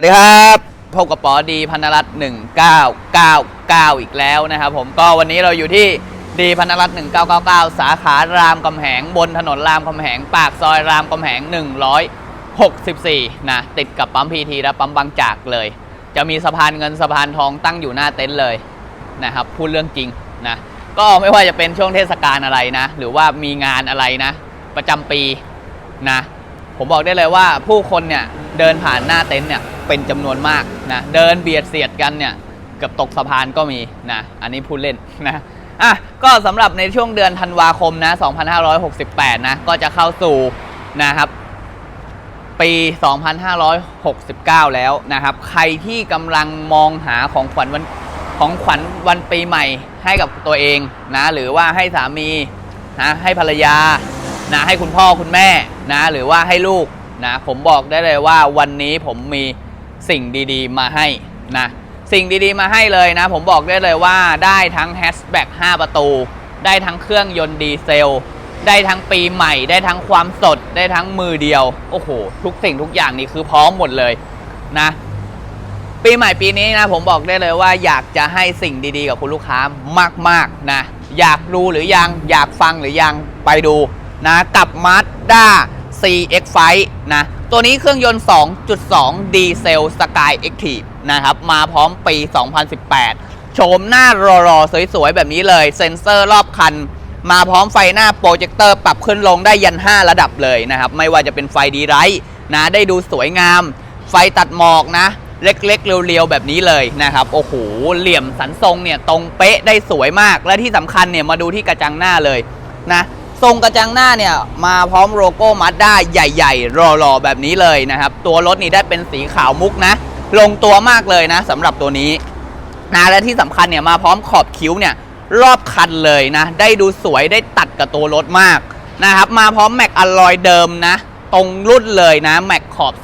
สวัสดีครับพบกับปอดีพันธรัตน์1999 อีกแล้วนะครับผมก็วันนี้เราอยู่ที่ดีพันธรัตน์1999 สาขารามคำแหงบนถนนรามคำแหง ปากซอยรามคำแหง 164 นะ ติดกับปั๊มพีทีและปั๊มบางจากเลย จะมีสะพานเงินสะพานทองตั้งอยู่หน้าเต็นท์เลยนะครับพูดเรื่องจริงนะก็ไม่ว่าจะเป็นช่วงเทศกาลอะไรนะ หรือว่ามีงานอะไรนะ ประจำปีนะ ผมบอกได้เลยว่าผู้คนเนี่ยเดินผ่านหน้าเต็นท์เนี่ย เป็นจำนวนมากนะเดินเบียดเสียดกันเนี่ยเกือบตกสะพานก็มีนะอันนี้พูดเล่นนะอะก็สำหรับในช่วงเดือนธันวาคมนะ2568นะก็จะเข้าสู่นะครับปี 2569 แล้วนะครับ ใครที่กำลังมองหาของขวัญวันของขวัญวันปีใหม่ให้กับตัวเองนะหรือว่าให้สามีนะให้ภรรยานะให้คุณพ่อคุณแม่นะหรือว่าให้ลูกนะผมบอกได้เลยว่าวันนี้ผมมี สิ่งดีๆ มาให้นะสิ่งดีๆ มาให้เลยนะ ผมบอกได้เลยว่าได้ทั้งแฮชแบ็ก5ประตู ได้ทั้งเครื่องยนต์ดีเซล ได้ทั้งปีใหม่ ได้ทั้งความสด ได้ทั้งมือเดียว โอ้โห ทุกสิ่งทุกอย่างนี่คือพร้อมหมดเลยนะ ปีใหม่ปีนี้นะ ผมบอกได้เลยว่าอยากจะให้สิ่งดีๆ กับคุณลูกค้ามากๆนะ อยากดูหรือยัง อยากฟังหรือยัง ไปดูนะ กับ Mazda CX Fight นะ ตัวนี้เครื่องยนต์ 2.2 ดีเซล Sky Active นะครับ มาพร้อมปี 2018 โฉมหน้ารอๆสวยๆ แบบนี้เลย เซ็นเซอร์รอบคัน มาพร้อมไฟหน้าโปรเจคเตอร์ปรับขึ้นลงได้ยัน 5 ระดับเลยนะครับ ไม่ว่าจะเป็นไฟดีไรท์นะ ได้ดูสวยงาม ไฟตัดหมอกนะ เล็กๆ เรียวๆ แบบนี้เลยนะครับ โอ้โห เหลี่ยมสันทรงเนี่ย ตรงเป๊ะได้สวยมาก และที่สำคัญเนี่ย มาดูที่กระจังหน้าเลยนะ ทรงกระจังหน้าเนี่ยมาพร้อมโลโก้มาด้าใหญ่ๆรอๆแบบนี้เลยนะครับ ตัวรถนี่ได้เป็นสีขาวมุกนะ ลงตัวมากเลยนะสำหรับตัวนี้นะและที่สำคัญเนี่ยมาพร้อมขอบคิ้วเนี่ยรอบคันเลยนะ ได้ดูสวยได้ตัดกับตัวรถมากนะครับ มาพร้อมแม็กอลลอยเดิมนะ ตรงรุ่นเลยนะแม็กขอบ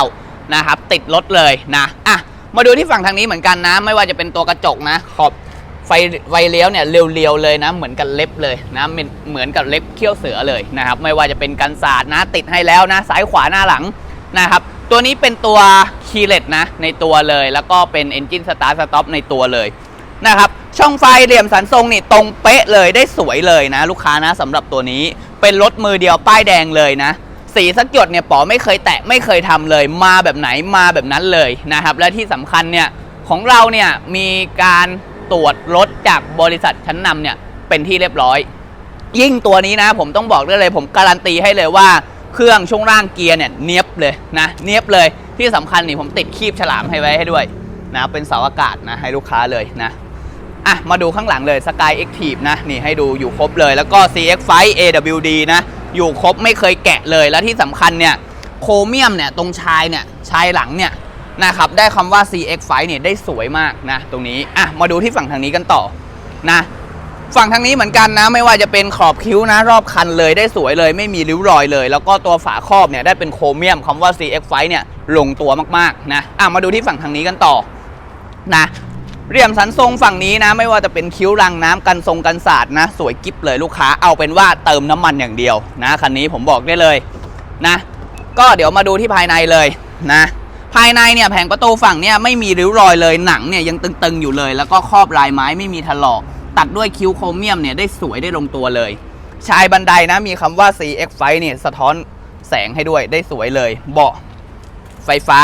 19 นะครับ ติดรถเลยนะอะมาดูที่ฝั่งทางนี้เหมือนกันนะ ไม่ว่าจะเป็นตัวกระจกนะ ขอบ ไฟไฟเลี้ยวเนี่ยเรียวๆเลยนะเหมือนกับเล็บเลยนะเหมือนกับเล็บเขี้ยวเสือเลยนะครับไม่ว่าจะเป็นกันศาสตร์นะติดให้แล้วนะซ้ายขวาหน้าหลังนะครับตัวนี้เป็นตัวคีเลตนะในตัวเลย แล้วก็เป็น Engine Start Stop ในตัวเลยนะครับช่องไฟเหลี่ยมสันทรงนี่ตรงเป๊ะเลยได้สวยเลยนะ ลูกค้านะสำหรับตัวนี้เป็นรถมือเดียวป้ายแดงเลยนะ สีสักหยดเนี่ยป๋อไม่เคยแตะไม่เคยทำเลย มาแบบไหนมาแบบนั้นเลยนะครับและที่สำคัญเนี่ยของเราเนี่ยมีการ ตรวจรถจากบริษัทชั้นนำเนี่ยเป็นที่เรียบร้อย ยิ่งตัวนี้นะ ผมต้องบอกได้เลย ผมการันตีให้เลยว่าเครื่องช่วงล่างเกียร์เนี่ยเนียบเลยนะเนียบเลยที่สำคัญนี่ผมติดคีบฉลามให้ไว้ให้ด้วยนะเป็นเสาอากาศนะให้ลูกค้าเลยนะอะมาดูข้างหลังเลย Sky Active นะนี่ให้ดูอยู่ครบเลย แล้วก็ CX 5 AWD นะอยู่ครบไม่เคยแกะเลย และที่สำคัญเนี่ยโครเมียมเนี่ยตรงชายเนี่ยชายหลังเนี่ย นะครับได้คำว่า CX 5 เนี่ยได้สวยมากนะตรงนี้อะมาดูที่ฝั่งทางนี้กันต่อนะฝั่งทางนี้เหมือนกันนะ ไม่ว่าจะเป็นขอบคิ้วนะ รอบคันเลยได้สวยเลย ไม่มีริ้วรอยเลย แล้วก็ตัวฝาครอบเนี่ยได้เป็นโครเมียมคำว่า CX 5 เนี่ยลงตัวมากๆนะอะมาดูที่ฝั่งทางนี้กันต่อนะเรียมสันทรงฝั่งนี้นะ ไม่ว่าจะเป็นคิ้วรังน้ำกันทรงกันศาสตร์นะ สวยกิ๊บเลยลูกค้าเอาเป็นว่าเติมน้ำมันอย่างเดียวนะคันนี้ผมบอกได้เลยนะ ก็เดี๋ยวมาดูที่ภายในเลยนะ ภายในเนี่ยแผงประตูฝั่งเนี่ยไม่มีริ้วรอยเลยหนังเนี่ยยังตึงๆอยู่เลย แล้วก็ครอบลายไม้ไม่มีถลอก ตัดด้วยคิ้วโครเมียมเนี่ยได้สวยได้ลงตัวเลย ชายบันไดนะมีคำว่า CX ไฟเนี่ยสะท้อนแสงให้ด้วยได้สวยเลย เบาะไฟฟ้า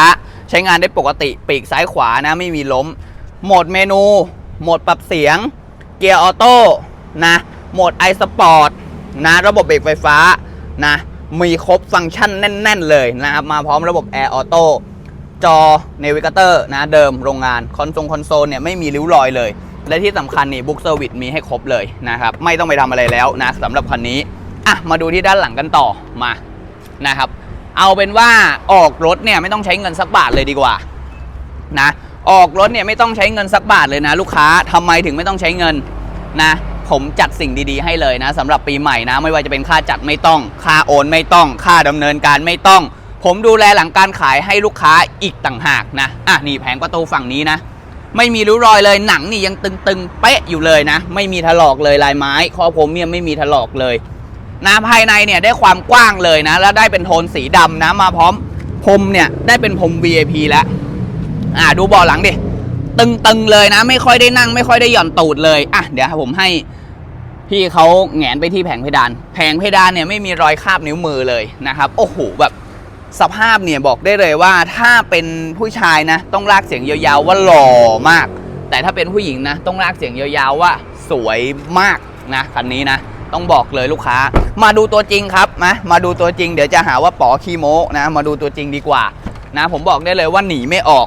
ใช้งานได้ปกติปีกซ้ายขวานะไม่มีล้ม โหมดเมนู โหมดปรับเสียง เกียร์ออโต้นะโหมดไอสปอร์ตนะระบบเบรกไฟฟ้านะมีครบฟังก์ชันแน่น ๆ เลยนะครับมาพร้อมระบบแอร์ออโต้ จอเนวิเกเตอร์นะเดิมโรงงานคอนโซลคอนโซลเนี่ยไม่มีริ้วรอยเลย และที่สำคัญนี่บุ๊กเซอร์วิสมีให้ครบเลยนะครับ ไม่ต้องไปทำอะไรแล้วนะสำหรับคันนี้ อะ มาดูที่ด้านหลังกันต่อมานะครับ เอาเป็นว่าออกรถเนี่ยไม่ต้องใช้เงินสักบาทเลยดีกว่านะออกรถเนี่ยไม่ต้องใช้เงินสักบาทเลยนะ ลูกค้าทำไมถึงไม่ต้องใช้เงินนะผมจัดสิ่งดีๆให้เลยนะสำหรับปีใหม่นะ ไม่ว่าจะเป็นค่าจัดไม่ต้อง ค่าโอนไม่ต้อง ค่าดำเนินการไม่ต้อง ผมดูแลหลังการขายให้ลูกค้าอีกต่างหากนะ อะนี่แผงประตูฝั่งนี้นะ ไม่มีริ้วรอยเลยหนังนี่ยังตึงๆ เป๊ะอยู่เลยนะ ไม่มีถลอกเลยลายไม้ข้อผมเนี่ยไม่มีถลอกเลยนะภายในเนี่ยได้ความกว้างเลยนะ แล้วได้เป็นโทนสีดำนะมาพร้อมพรมเนี่ยได้เป็นพรม VIP แล้วอ่าดูเบาะหลังดิตึงๆเลยนะ ไม่ค่อยได้นั่ง ไม่ค่อยได้หย่อนตูดเลยอะเดี๋ยวผมให้พี่เขาแหงนไปที่แผงเพดาน แผงเพดานเนี่ยไม่มีรอยคาบนิ้วมือเลยนะครับ โอ้โหแบบ สภาพเนี่ยบอกได้เลยว่าถ้าเป็นผู้ชายนะ ต้องลากเสียงยาวๆว่าหล่อมาก แต่ถ้าเป็นผู้หญิงนะ ต้องลากเสียงยาวๆว่าสวยมากนะคันนี้นะ ต้องบอกเลยลูกค้า มาดูตัวจริงครับนะมาดูตัวจริงเดี๋ยวจะหาว่าป๋อคีโมนะ มาดูตัวจริงดีกว่านะ ผมบอกได้เลยว่าหนีไม่ออก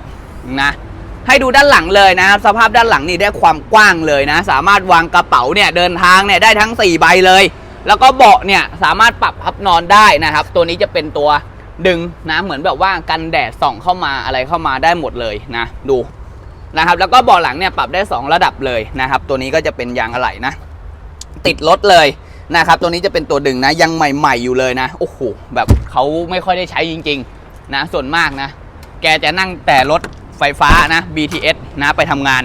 นะให้ดูด้านหลังเลยนะสภาพด้านหลังนี่ได้ความกว้างเลยนะ สามารถวางกระเป๋าเนี่ยเดินทางเนี่ยได้ทั้ง 4 ใบเลย แล้วก็เบาะเนี่ยสามารถปรับพับนอนได้นะครับ ตัวนี้จะเป็นตัว ดึงนะเหมือนแบบว่ากันแดดส่องเข้ามาอะไรเข้ามาได้หมดเลยนะดูนะครับแล้วก็เบาะหลังเนี่ยปรับได้ 2 ระดับเลยนะครับ ตัวนี้ก็จะเป็นยางอะไหล่นะ ติดรถเลยนะครับ ตัวนี้จะเป็นตัวดึงนะยังใหม่ ๆ อยู่เลยนะโอ้โหแบบเขาไม่ค่อยได้ใช้จริง ๆ นะ ส่วนมากนะ แกจะนั่งแต่รถไฟฟ้านะ BTS นะไปทำงาน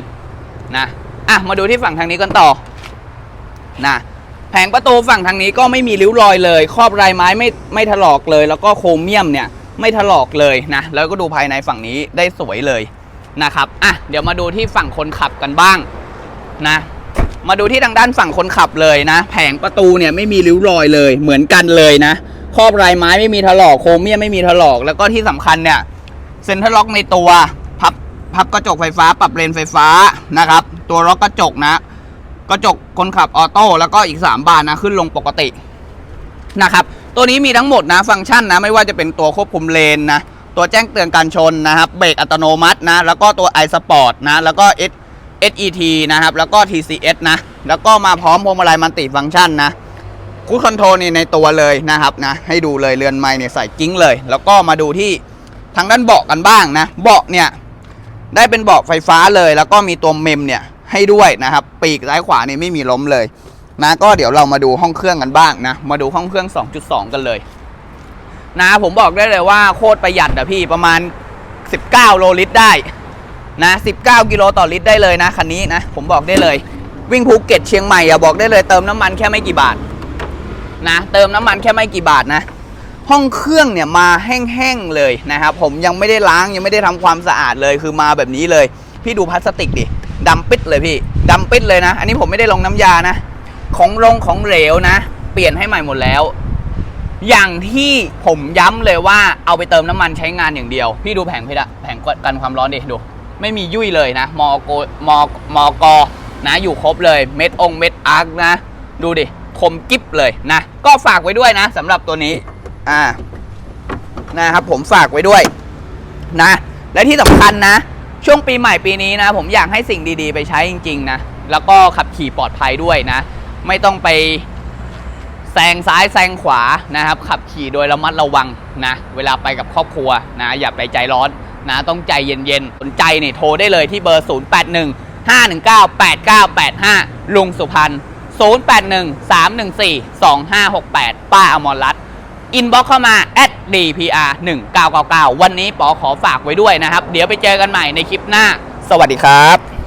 นะอะมาดูที่ฝั่งทางนี้กันต่อนะ แผงประตูฝั่งทางนี้ก็ไม่มีริ้วรอยเลย ครอบลายไม้ไม่ไม่ถลอกเลย แล้วก็โครเมียมเนี่ยไม่ถลอกเลยนะ แล้วก็ดูภายในฝั่งนี้ได้สวยเลยนะครับอะเดี๋ยวมาดูที่ฝั่งคนขับกันบ้างนะ มาดูที่ทางด้านฝั่งคนขับเลยนะ แผงประตูเนี่ยไม่มีริ้วรอยเลย เหมือนกันเลยนะ ครอบลายไม้ไม่มีถลอกโครเมียมไม่มีถลอก แล้วก็ที่สำคัญเนี่ยเซ็นทรัลล็อกในตัวพับพับกระจกไฟฟ้า ปรับเลนไฟฟ้านะครับ ตัวล็อกกระจกนะ กระจกคนขับออโต้แล้วก็อีก 3 บานนะขึ้นลงปกตินะครับ ตัวนี้มีทั้งหมดนะฟังก์ชันนะไม่ว่าจะเป็นตัวควบคุมเลนนะ ตัวแจ้งเตือนการชนนะครับเบรกอัตโนมัตินะ แล้วก็ตัว iSport นะ แล้วก็ S SET นะครับ แล้วก็ TCS นะ แล้วก็มาพร้อมพวงมาลัยมัลติฟังก์ชันนะคูดคอนโทรลนี่ในตัวเลยนะครับนะให้ดูเลยเรือนไม้เนี่ยใส่กิ้งเลย แล้วก็มาดูที่ทางด้านเบาะกันบ้างนะ เบาะเนี่ยได้เป็นเบาะไฟฟ้าเลย แล้วก็มีตัวเมมเนี่ย ให้ด้วยนะครับ ปีกซ้ายขวาเนี่ยไม่มีล้มเลยนะก็เดี๋ยวเรามาดูห้องเครื่องกันบ้างนะ มาดูห้องเครื่อง 2.2 กันเลย นะผมบอกได้เลยว่าโคตรประหยัดอะพี่ประมาณ 19 โลลิตรได้นะ19 กิโลต่อลิตรได้เลยนะคันนี้นะผมบอกได้เลย วิ่งภูเก็ตเชียงใหม่อะบอกได้เลยเติมน้ำมันแค่ไม่กี่บาทนะเติมน้ำมันแค่ไม่กี่บาทนะห้องเครื่องเนี่ยมาแห้งๆเลยนะครับผมยังไม่ได้ล้างยังไม่ได้ทำความสะอาดเลยคือมาแบบนี้เลย พี่ดูพลาสติกดิ ดำปิดเลยพี่ดำปิดเลยนะ อันนี้ผมไม่ได้ลงน้ำยานะ ของลงของเหลวนะ เปลี่ยนให้ใหม่หมดแล้ว อย่างที่ผมย้ำเลยว่าเอาไปเติมน้ำมันใช้งานอย่างเดียว พี่ดูแผงเพดานแผงกันความร้อนดิดู ไม่มียุ่ยเลยนะมอโกมอมอกอนะอยู่ครบเลยเม็ดองเม็ดอาร์คนะ ดูดิคมกิฟเลยนะ ก็ฝากไว้ด้วยนะสำหรับตัวนี้อ่านะครับผมฝากไว้ด้วยนะ และที่สำคัญนะ ช่วงปีใหม่ปีนี้นะ ผมอยากให้สิ่งดีๆ ไปใช้จริง ๆ นะ แล้วก็ขับขี่ปลอดภัยด้วยนะ ไม่ต้องไปแซงซ้ายแซงขวานะครับ ขับขี่โดยระมัดระวังนะ เวลาไปกับครอบครัวนะ อย่าไปใจร้อนนะ ต้องใจเย็นๆสนใจเนี่ยโทรได้เลยที่เบอร์ 081 519 8985 ลุงสุพรรณ081 314 2568 ป้าอมรรัตน์ อินบ็อกเข้ามา @dpr 1999วันนี้ปอขอฝากไว้ด้วยนะครับ เดี๋ยวไปเจอกันใหม่ในคลิปหน้า สวัสดีครับ